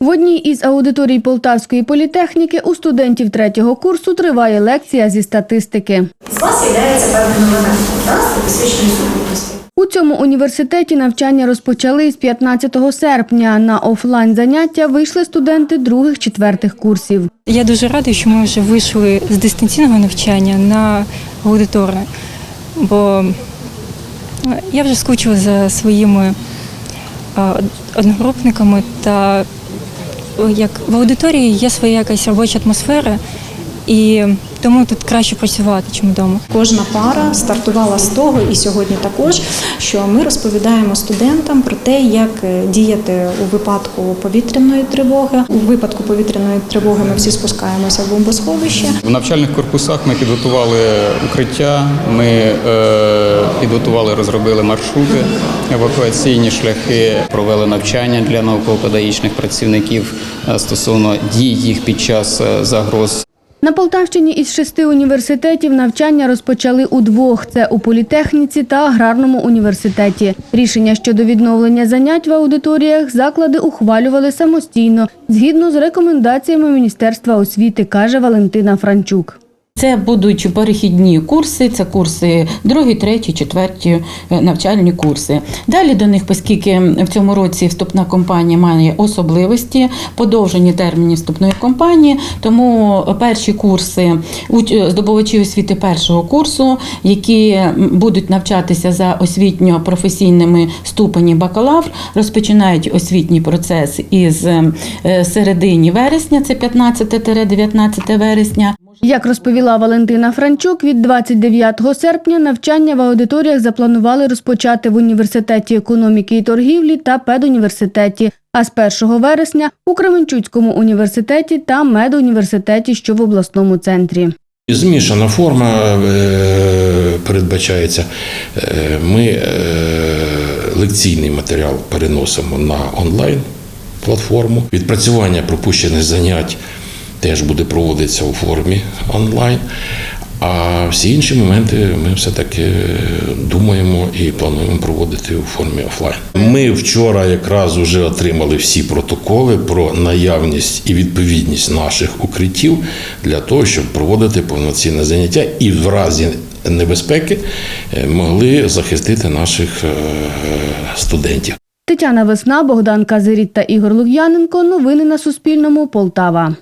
В одній із аудиторій Полтавської політехніки у студентів третього курсу триває лекція зі статистики. з вас є певним елементом статистичної сукупності. У цьому університеті навчання розпочали з 15 серпня. На офлайн заняття вийшли студенти других-четвертих курсів. Я дуже рада, що ми вже вийшли з дистанційного навчання на аудиторію, бо е, я вже скучила за своїми одногрупниками та як в аудиторії є своя якась робоча атмосфера, і тому тут краще працювати, ніж вдома. Кожна пара стартувала з того, і сьогодні також, що ми розповідаємо студентам про те, як е, діяти у випадку повітряної тривоги. У випадку повітряної тривоги ми всі спускаємося в бомбосховище. В навчальних корпусах ми підготували укриття, ми е, підготували, розробили маршрути, евакуаційні шляхи, провели навчання для науково-педагогічних працівників е, стосовно дій їх під час е, загроз. На Полтавщині із шести університетів навчання розпочали у двох: Це у політехніці та аграрному університеті. Рішення щодо відновлення занять в аудиторіях заклади ухвалювали самостійно, згідно з рекомендаціями Міністерства освіти, каже Валентина Франчук. Це будуть перехідні курси, це курси другі, треті, четверті е, навчальні курси. Далі до них, оскільки в цьому році вступна кампанія має особливості, подовжені терміни вступної кампанії, тому перші курси уч- здобувачі освіти першого курсу, які будуть навчатися за освітньо-професійними ступені бакалавр, розпочинають освітній процес із е, середині вересня, це 15-19 вересня. Як розповіла Валентина Франчук, від 29 серпня навчання в аудиторіях запланували розпочати в університеті економіки і торгівлі та педуніверситеті, а з 1 вересня у Кременчуцькому університеті та медуніверситеті, що в обласному центрі. Змішана форма е, передбачається. Е, Ми е, лекційний матеріал переносимо на онлайн платформу. Відпрацювання пропущених занять теж буде проводитися у формі онлайн. А всі інші моменти ми все-таки думаємо і плануємо проводити у формі офлайн. Ми вчора якраз вже отримали всі протоколи про наявність і відповідність наших укриттів для того, щоб проводити повноцінне заняття і в разі небезпеки е, могли захистити наших е, студентів. Тетяна Весна, Богдан Казиріт та Ігор Лук'яненко. Новини на Суспільному. Полтава.